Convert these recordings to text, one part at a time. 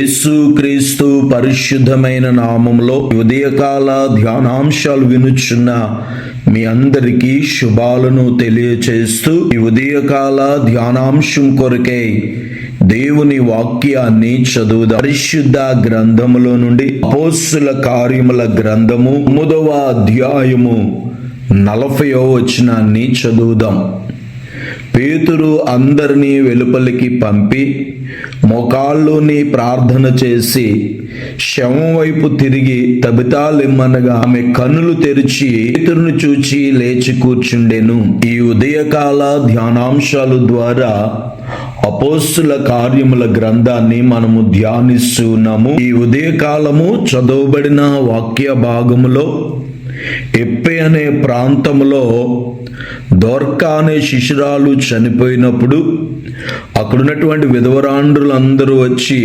యేసుక్రీస్తు పరిశుద్ధమైన నామంలో ఉదయకాల ధ్యానాంశాలు వినుచున్న మీ అందరికీ శుభాలను తెలియచేస్తూ ఈ ఉదయకాల ధ్యానాంశం కొరకై దేవుని వాక్యాన్ని చదువుదాం. పరిశుద్ధ గ్రంథములో నుండి అపోస్సుల కార్యముల గ్రంథము తొమ్మిదవ అధ్యాయము నలభయో వచనాన్ని చదువుదాం. పేతురు అందరినీ వెలుపలికి పంపి మోకాళ్ళుని ప్రార్థన చేసి శవం వైపు తిరిగి తబితాలిమ్మనగా ఆమె కన్నులు తెరిచి పేతురును చూచి లేచి కూర్చుండెను. ఈ ఉదయకాల ధ్యానాంశాలు ద్వారా అపోస్తుల కార్యముల గ్రంథాన్ని మనము ధ్యానిస్తున్నాము. ఈ ఉదయకాలము చదవబడిన వాక్య భాగములో ఎప్పే అనే ప్రాంతంలో దోర్కా అనే శిశురాలు చనిపోయినప్పుడు అక్కడున్నటువంటి విధవరాండ్రులందరూ వచ్చి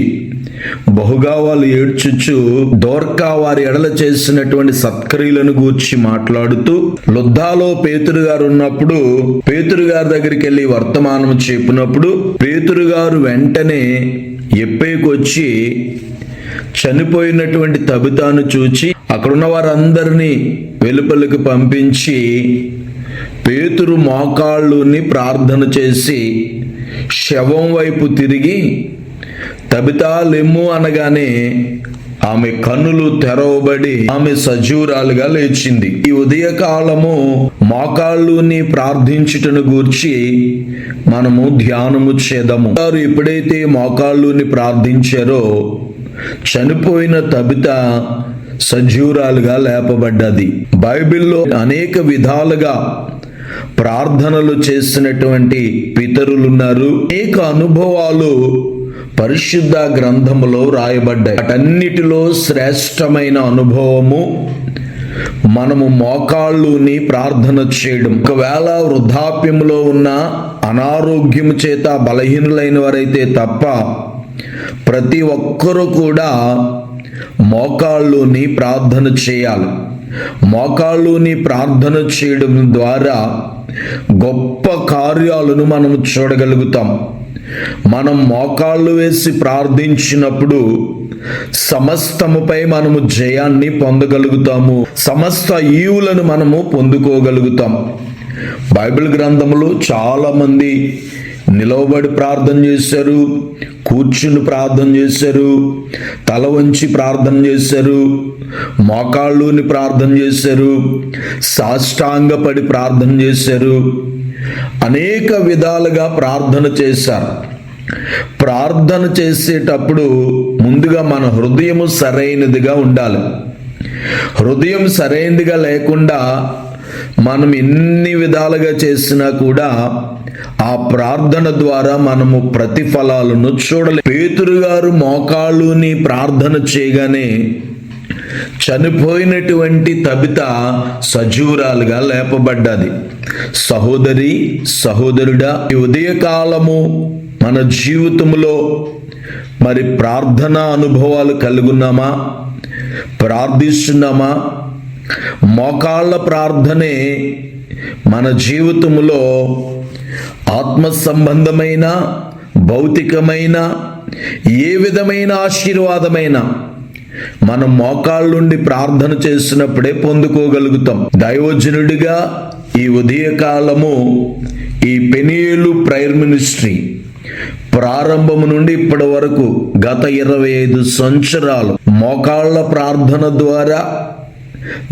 బహుగా వాళ్ళు ఏడ్చుచ్చు దోర్కా వారి ఎడల చేసినటువంటి సత్క్రియలను గూర్చి మాట్లాడుతూ లుద్దాలో పేతురు గారు ఉన్నప్పుడు పేతురు గారి దగ్గరికి వెళ్ళి వర్తమానం చెప్పినప్పుడు పేతురు గారు వెంటనే ఎప్పేకొచ్చి చనిపోయినటువంటి తబితాను చూచి అక్కడున్న వారందరినీ వెలుపలికి పంపించి పేతురు మోకాళ్ళుని ప్రార్థన చేసి శవం వైపు తిరిగి తబితా లెమ్ము అనగానే ఆమె కన్నులు తెరవబడి ఆమె సజీవురాలుగా లేచింది. ఈ ఉదయకాలము మోకాళ్ళుని ప్రార్థించుటను గూర్చి మనము ధ్యానము చేద్దాము వారు ఎప్పుడైతే మోకాళ్ళుని ప్రార్థించారో చనిపోయిన తబిత సజీవురాలుగా లేపబడ్డది. బైబిల్లో అనేక విధాలుగా ప్రార్థనలు చేసినటువంటి పితరులున్నారు. అనేక అనుభవాలు పరిశుద్ధ గ్రంథములో రాయబడ్డాయి. వాటన్నిటిలో శ్రేష్టమైన అనుభవము మనము మోకాళ్ళుని ప్రార్థన చేయడం. ఒకవేళ వృద్ధాప్యములో ఉన్న అనారోగ్యము చేత బలహీనులైన వారైతే తప్ప ప్రతి ఒక్కరూ కూడా మోకాళ్ళుని ప్రార్థన చేయాలి. మోకాళ్ళుని ప్రార్థన చేయడం ద్వారా గొప్ప కార్యాలను మనం చూడగలుగుతాం. మనం మోకాళ్ళు వేసి ప్రార్థించినప్పుడు సమస్తముపై మనము జయాన్ని పొందగలుగుతాము. సమస్త ఈవులను మనము పొందుకోగలుగుతాం. బైబిల్ గ్రంథములు చాలా మంది నిలవబడి ప్రార్థన చేశారు కూర్చుని ప్రార్థన చేశారు తల వంచి ప్రార్థన చేశారు మోకాళ్ళుని ప్రార్థన చేశారు సాష్టాంగపడి ప్రార్థన చేశారు. అనేక విధాలుగా ప్రార్థన చేశారు. ప్రార్థన చేసేటప్పుడు ముందుగా మన హృదయము సరైనదిగా ఉండాలి. హృదయం సరైనదిగా లేకుండా మనం ఎన్ని విధాలుగా చేసినా కూడా ఆ ప్రార్థన ద్వారా మనము ప్రతిఫలాలను చూడలేదు పేతురు గారు మోకాళ్ళుని ప్రార్థన చేయగానే చనిపోయినటువంటి తబిత సజీవురాలుగా లేపబడ్డది. సహోదరి సహోదరుడా ఈ ఉదయకాలము మన జీవితంలో మరి ప్రార్థన అనుభవాలు కలుగున్నామా? ప్రార్థిస్తున్నామా? మోకాళ్ళ ప్రార్థనే మన జీవితంలో ఆత్మ సంబంధమైన భౌతికమైన ఏ విధమైన ఆశీర్వాదమైన మనం మోకాళ్ళుండి ప్రార్థన చేసినప్పుడే పొందుకోగలుగుతాం. దైవజనుడిగా ఈ ఉదయకాలము ఈ పెనియలు ప్రైర్ మినిస్ట్రీ ప్రారంభము నుండి ఇప్పటి వరకు గత ఇరవై ఐదు సంవత్సరాలు మోకాళ్ళ ప్రార్థన ద్వారా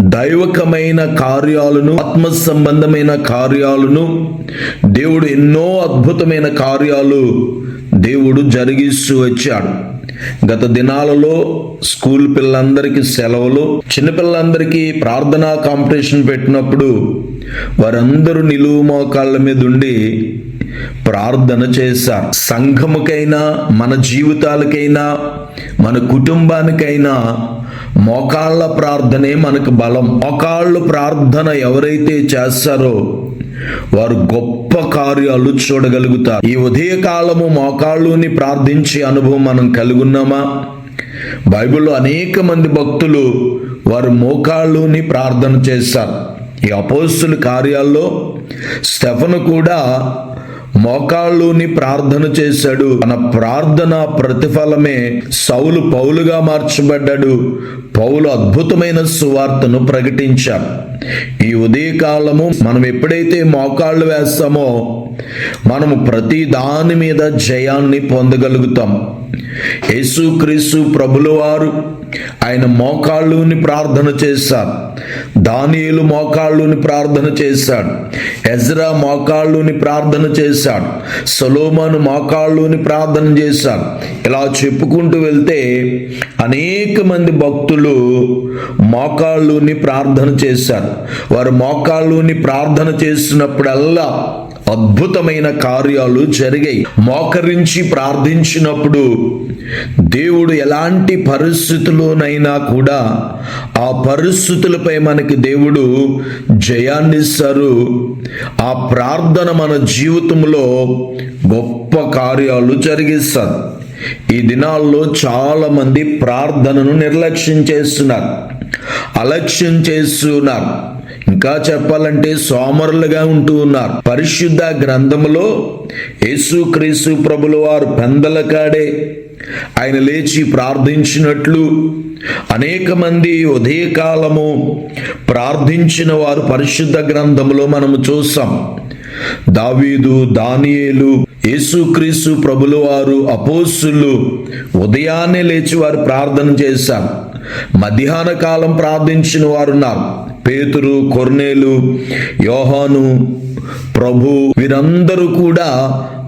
దైవకమైన కార్యాలను ఆత్మ సంబంధమైన కార్యాలను దేవుడు ఎన్నో అద్భుతమైన కార్యాలు దేవుడు జరిగిస్తూ వచ్చాడు. గత దినాలలో స్కూల్ పిల్లలందరికీ సెలవులు చిన్నపిల్లలందరికీ ప్రార్థనా కాంపిటీషన్ పెట్టినప్పుడు వారందరూ నిలువు మోకాళ్ళ మీద ఉండి ప్రార్థన చేశారు. సంఘముకైనా మన జీవితాలకైనా మన కుటుంబానికైనా మోకాళ్ళ ప్రార్థనే మనకు బలం. మోకాళ్ళు ప్రార్థన ఎవరైతే చేస్తారో వారు గొప్ప కార్యాలు చూడగలుగుతారు. ఈ ఉదయకాలము మోకాళ్ళుని ప్రార్థించే అనుభవం మనం కలుగున్నామా? బైబిల్లో అనేక మంది భక్తులు వారు మోకాళ్ళుని ప్రార్థన చేశారు ఈ అపోస్తుల కార్యాల్లో స్టెఫను కూడా మోకాళ్ళుని ప్రార్థన చేశాడు. తన ప్రార్థన ప్రతిఫలమే సౌలు పౌలుగా మార్చబడ్డాడు. పౌలు అద్భుతమైన సువార్తను ప్రకటించాడు. ఈ ఉదయకాలము మనం ఎప్పుడైతే మోకాళ్ళు వేస్తామో మనము ప్రతి దాని మీద జయాన్ని పొందగలుగుతాం. యేసుక్రీస్తు ప్రభులవారు ఆయన మోకాళ్ళుని ప్రార్థన చేశారు దానియులు మోకాళ్ళుని ప్రార్థన చేశాడు. ఎజ్రా మోకాళ్ళుని ప్రార్థన చేశాడు. సొలోమాను మోకాళ్ళుని ప్రార్థన చేశాడు. ఇలా చెప్పుకుంటూ వెళ్తే అనేక మంది భక్తులు మోకాళ్ళుని ప్రార్థన చేశారు. వారు మోకాళ్ళుని ప్రార్థన చేసినప్పుడల్లా అద్భుతమైన కార్యాలు జరిగాయి. మోకరించి ప్రార్థించినప్పుడు దేవుడు ఎలాంటి పరిస్థితుల్లోనైనా కూడా ఆ పరిస్థితులపై మనకి దేవుడు జయాన్నిస్తారు ఆ ప్రార్థన మన జీవితంలో గొప్ప కార్యాలు జరిగిస్తారు. ఈ దినాల్లో చాలా మంది ప్రార్థనను నిర్లక్ష్యం చేస్తున్నారు. అలక్ష్యం చేస్తున్నారు. ఇంకా చెప్పాలంటే సోమరులుగా ఉంటూ ఉన్నారు. పరిశుద్ధ గ్రంథములో యేసుక్రీస్తు ప్రభులు వారు పెందల కాడే ఆయన లేచి ప్రార్థించినట్లు అనేక మంది ఉదయకాలము ప్రార్థించిన వారు పరిశుద్ధ గ్రంథములో మనము చూస్తాం. దావీదు దానియేలు యేసుక్రీస్తు ప్రభులు వారు అపోసులు ఉదయాన్నే లేచి వారు ప్రార్థన చేశారు. మధ్యాహ్న కాలం ప్రార్థించిన వారున్నారు పేతురు కొర్నేలు యోహాను ప్రభు వీరందరూ కూడా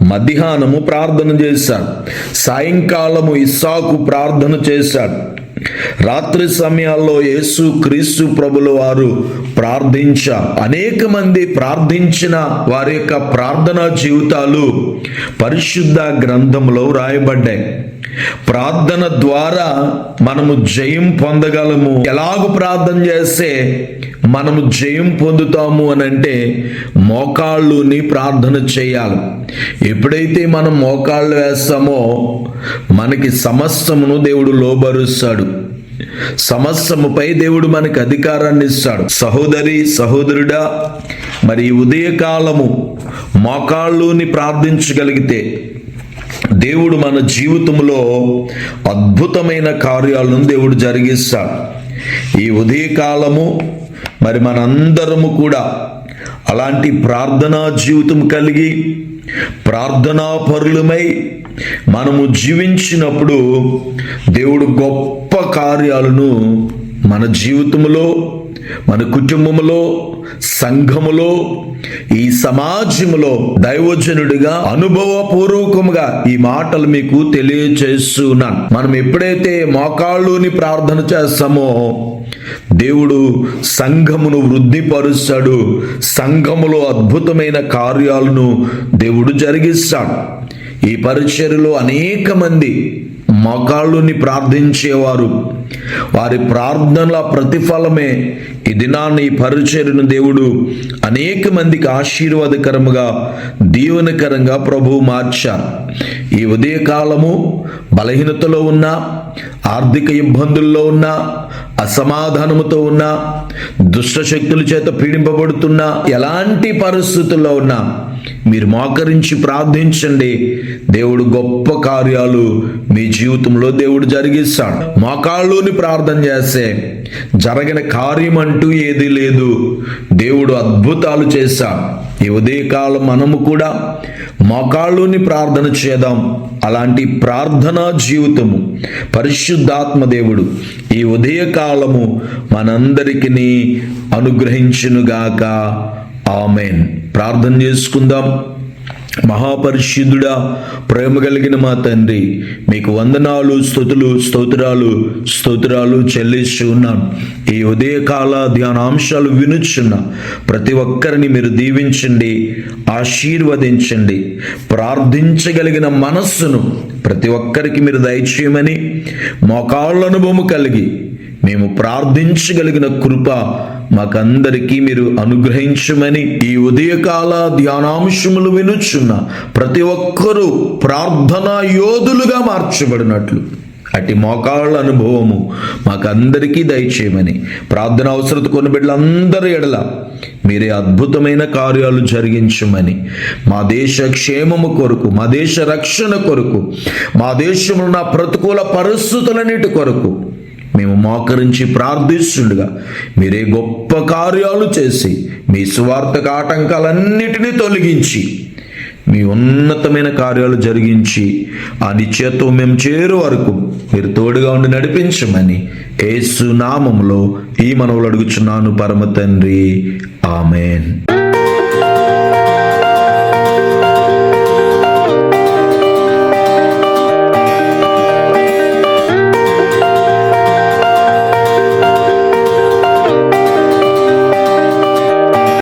మధ్యాహ్నము ప్రార్థన చేశారు. సాయంకాలము ఇస్సాకు ప్రార్థన చేశాడు రాత్రి సమయాల్లో యేసు క్రీస్తు ప్రభుల వారు ప్రార్థించ అనేక మంది ప్రార్థించిన వారి యొక్క ప్రార్థనా జీవితాలు పరిశుద్ధ గ్రంథంలో రాయబడ్డాయి. ప్రార్థన ద్వారా మనము జయం పొందగలము. ఎలాగ ప్రార్థన చేస్తే మనము జయం పొందుతాము అని అంటే మోకాళ్ళుని ప్రార్థన చేయాలి. ఎప్పుడైతే మనం మోకాళ్ళు వేస్తామో మనకి సమస్తమును దేవుడు లోబరుస్తాడు. సమస్తముపై దేవుడు మనకి అధికారాన్ని ఇస్తాడు. సహోదరి సహోదరుడా మరి ఈ ఉదయకాలము మోకాళ్ళుని ప్రార్థించగలిగితే దేవుడు మన జీవితంలో అద్భుతమైన కార్యాలను దేవుడు జరిగిస్తాడు. ఈ ఉదయకాలము మరి మనందరము కూడా అలాంటి ప్రార్థనా జీవితం కలిగి ప్రార్థనా పరులమై మనము జీవించినప్పుడు దేవుడు గొప్ప కార్యాలను మన జీవితంలో మన కుటుంబంలో సంఘములో ఈ సమాజంలో దైవజనుడిగా అనుభవపూర్వకముగా ఈ మాటలు మీకు తెలియచేస్తున్నాను మనం ఎప్పుడైతే మోకాళ్ళుని ప్రార్థన చేస్తామో దేవుడు సంఘమును వృద్ధిపరుస్తాడు. సంఘములో అద్భుతమైన కార్యాలను దేవుడు జరిగిస్తాడు. ఈ పరిచర్యలో అనేక మంది మోకాళ్ళుని ప్రార్థించేవారు. వారి ప్రార్థనల ప్రతిఫలమే ఈ దినాన్ని ఈ పరిచర్యను దేవుడు అనేక మందికి ఆశీర్వాదకరముగా దీవెనకరంగా ప్రభువు మార్చారు ఈ ఉదయకాలము బలహీనతలో ఉన్న ఆర్థిక ఇబ్బందుల్లో ఉన్న అసమాధానముతో ఉన్నా దుష్ట శక్తుల చేత పీడింపబడుతున్నా ఎలాంటి పరిస్థితుల్లో ఉన్నా మీరు మోకరించి ప్రార్థించండి. దేవుడు గొప్ప కార్యాలు మీ జీవితంలో దేవుడు జరిగిస్తాడు. మోకాళ్ళుని ప్రార్థన చేస్తే జరగిన కార్యం అంటూ ఏది లేదు. దేవుడు అద్భుతాలు చేశాడు ఈ ఉదయకాలం మనము కూడా మోకాళ్ళుని ప్రార్థన చేద్దాం. అలాంటి ప్రార్థనా జీవితము పరిశుద్ధాత్మ దేవుడు ఈ ఉదయకాలము మనందరికీ అనుగ్రహించునుగాక. ఆమెన్. ప్రార్థన చేసుకుందాం. మహాపరిశుద్ధుడా ప్రేమ కలిగిన మా తండ్రి మీకు వందనాలు స్థుతులు స్తోత్రాలు స్తోత్రాలు చెల్లిస్తూ ఉన్నాను ఈ ఉదయకాల ధ్యానాంశాలు వినుచున్న ప్రతి ఒక్కరిని మీరు దీవించండి ఆశీర్వదించండి. ప్రార్థించగలిగిన మనస్సును ప్రతి ఒక్కరికి మీరు దయచేయమని మోకాళ్ళ అనుభవం కలిగి మేము ప్రార్థించగలిగిన కృప మాకందరికీ మీరు అనుగ్రహించమని ఈ ఉదయకాల ధ్యానాంశములు వినుచున్న ప్రతి ఒక్కరూ ప్రార్థనా యోధులుగా మార్చబడినట్లు. అటు మోకాళ్ళ అనుభవము మాకందరికీ దయచేయమని ప్రార్థన అవసరత కొన్ని బిడ్డలందరి ఎడల మీరే అద్భుతమైన కార్యాలు జరిగించమని మా దేశ క్షేమము కొరకు మా దేశ రక్షణ కొరకు మా దేశంలో ఉన్న ప్రతికూల పరిస్థితులన్నిటి కొరకు మేము మోకరించి ప్రార్థిస్తుండగా మీరే గొప్ప కార్యాలు చేసి మీ స్వార్థక ఆటంకాలన్నిటినీ తొలగించి మీ ఉన్నతమైన కార్యాలు జరిగించి ఆ నిత్యత్వం మేము చేరు వరకు మీరు తోడుగా ఉండి నడిపించమని ఏసు నామంలో ఈ మనవులు అడుగుచున్నాను పరమ తండ్రి. ఆమెన్.